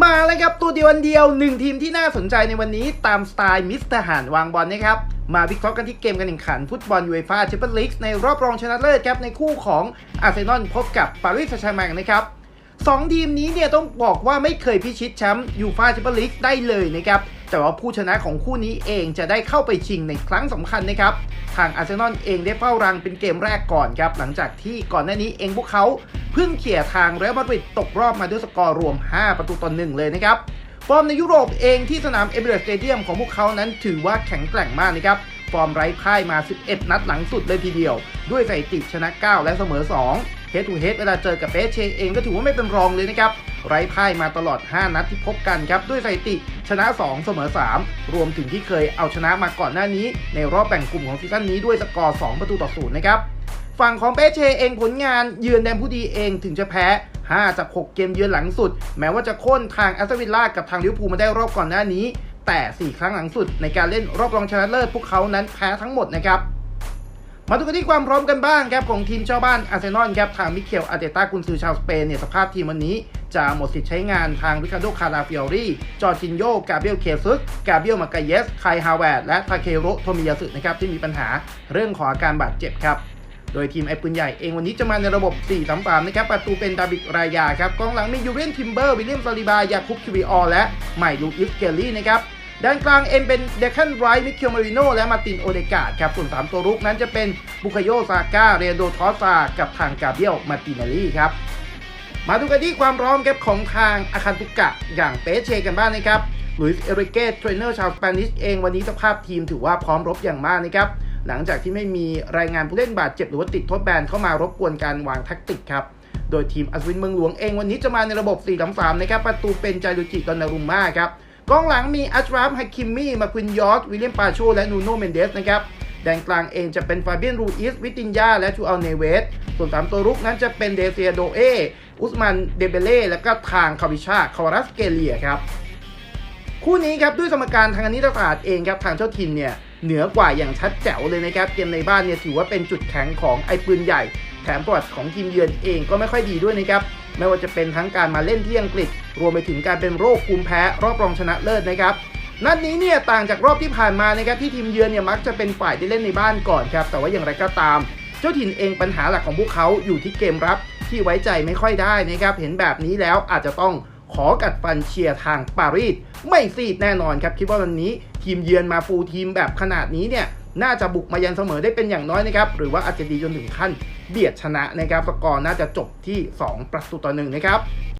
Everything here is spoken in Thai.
มาเลยครับตัวเดียวอันเดียวหนึ่งทีมที่น่าสนใจในวันนี้ตามสไตล์มิสเตอร์หานวางบอลนะครับ มาวิเคราะห์กันที่เกมการแข่งขันฟุตบอลยูเอฟ่าแชมเปี้ยนลีกในรอบรองชนะเลิศครับในคู่ของอาร์เซนอลพบกับปารีสแซงต์แชร์แมงนะครับสองทีมนี้เนี่ยต้องบอกว่าไม่เคยพิชิตแชมป์ยูฟ่าแชมเปี้ยนลีกได้เลยนะครับ แต่ว่าผู้ชนะของคู่นี้เองจะได้เข้าไปชิงในครั้งสำคัญนะครับ ทางอาร์เซนอลเองได้เฝ้ารังเป็นเกมแรกก่อนครับ หลังจากที่ก่อนหน้านี้เองพวกเขา เพิ่งเขี่ยทางเรอัลมาดริดตกรอบมาด้วยสกอร์รวม 5 ประตูต่อหนึ่งเลยนะครับฟอร์มในยุโรปเองที่สนามเอเบรสเตเดียมของพวกเขานั้นถือว่าแข็งแกร่งมากนะครับฟอร์มไร้พ่ายมา 11 นัดหลังสุดเลยทีเดียว ด้วยสถิติชนะ 9 และเสมอ2เฮดทูเฮดเวลาเจอกับเปเชเองก็ถือว่าไม่เป็นรองเลยนะครับไร้พ่ายมาตลอด 5 นัดที่พบกันครับ ด้วยสถิติชนะ 2 เสมอ 3 รวมถึงที่เคยเอาชนะมาก่อนหน้านี้ ในรอบแบ่งกลุ่มของซีซั่นนี้ด้วยสกอร์ 2 ประตูต่อศูนย์นะครับ ฝั่งของเปเชเองผลงานเยือนแดนผู้ดีเองถึงจะแพ้ 5 จาก 6 เกมเยือนหลังสุด แม้ว่าจะค่นทางแอสตันวิลล่ากับทางลิเวอร์พูลมาได้รอบก่อนหน้านี้ แต่ 4 ครั้งหลังสุดในการเล่นรอบรองชนะเลิศพวกเขานั้นแพ้ทั้งหมดนะครับมาดูกันที่ความพร้อมกันบ้างครับของทีมเจ้าบ้านอาร์เซนอลครับทางมิเคลอาเตต้ากุนซือชาวสเปนเนี่ยสภาพทีมวันนี้จะหมดสิทธิ์ใช้งานทางริคาร์โดคาราฟิออรีจอร์จินโย กาเบียลเคซุสกาเบียลมาเกเยส ไคฮาวเวดและทาเคโรโทมิยาสึนะครับที่มีปัญหาเรื่องของอาการบาดเจ็บครับ โดยทีมไอ้ปืนใหญ่เองวันนี้จะมาในระบบ4 3 3นะครับ ประตูเป็นดาบิดรายาครับ กองหลังมียูเรนทิมเบอร์วิลเลียมซาลิบายาคุบคิวิออและใหม่ลูอิสเกลลี่นะครับ ด้านกลางเอ็มเป็นเดคันไรท์มิเคลมาริโนและมาตินโอเดกาดครับ ส่วน 3 ตัวรุกนั้นจะเป็นบุคโยซาก้าเรโดทอสซากับทางกาเบียลมาตินาลีครับ มาดูกันที่ความพร้อมครับของทางอาคันตุกะอย่างเปเชกันบ้างนะครับลุยส์เอริเกตเทรนเนอร์ชาวสเปนิชเองวันนี้สภาพทีมถือว่าพร้อมรบอย่างมากนะครับ หลังจากที่ไม่มีรายงานผู้เล่นบาดเจ็บหรือว่าติดทดแบนเข้ามารบกวนการวางแท็กติกครับโดยทีมอัศวินเมืองหลวงเองวันนี้จะมาในระบบ4-3-3นะครับประตูเป็นจารุจิดอนารุมมาครับกองหลังมีอัชราฟฮักคิมมี่มาควินยอร์ดวิลเลียมปาโชและนูโนเมนเดสนะครับแดนกลางเองจะเป็นฟาเบียนรูอิสวิตินยาและชูอัลเนเวส ส่วน3ตัวรุกนั้นจะเป็นเดเซียโดเอ อุสมันเดเบเล่และก็ทางคาวิชาคารัสเกเลียครับ คู่นี้ครับด้วยสมการทางคณิตศาสตร์เองครับทางเจ้าถิ่นเนี่ย เหนือกว่าอย่างชัดแจ๋วเลยนะครับ เกมในบ้านเนี่ยถือว่าเป็นจุดแข็งของไอ้ปืนใหญ่ แถมประวัติของทีมเยือนเองก็ไม่ค่อยดีด้วยนะครับ ไม่ว่าจะเป็นทั้งการมาเล่นที่อังกฤษ รวมไปถึงการเป็นโรคภูมิแพ้รอบรองชนะเลิศนะครับนัดนี้เนี่ยต่างจากรอบที่ผ่านมานะครับที่ทีมเยือนเนี่ยมักจะเป็นฝ่ายที่เล่นในบ้านก่อนครับแต่ว่าอย่างไรก็ตาม เจ้าถิ่นเองปัญหาหลักของพวกเขาอยู่ที่เกมรับที่ไว้ใจไม่ค่อยได้นะครับเห็นแบบนี้แล้วอาจจะต้อง ขอกัดฟันเชียร์ทางปารีสไม่ซีดแน่นอนครับคิดว่าวันนี้ทีมเยือนมาฟูลทีมแบบขนาดนี้เนี่ยน่าจะบุกมายันเสมอได้เป็นอย่างน้อยนะครับ หรือว่าอาจจะดีจนถึงขั้นเบียดชนะนะครับสกอร์น่าจะจบที่ 2 ประตูต่อหนึ่งนะครับ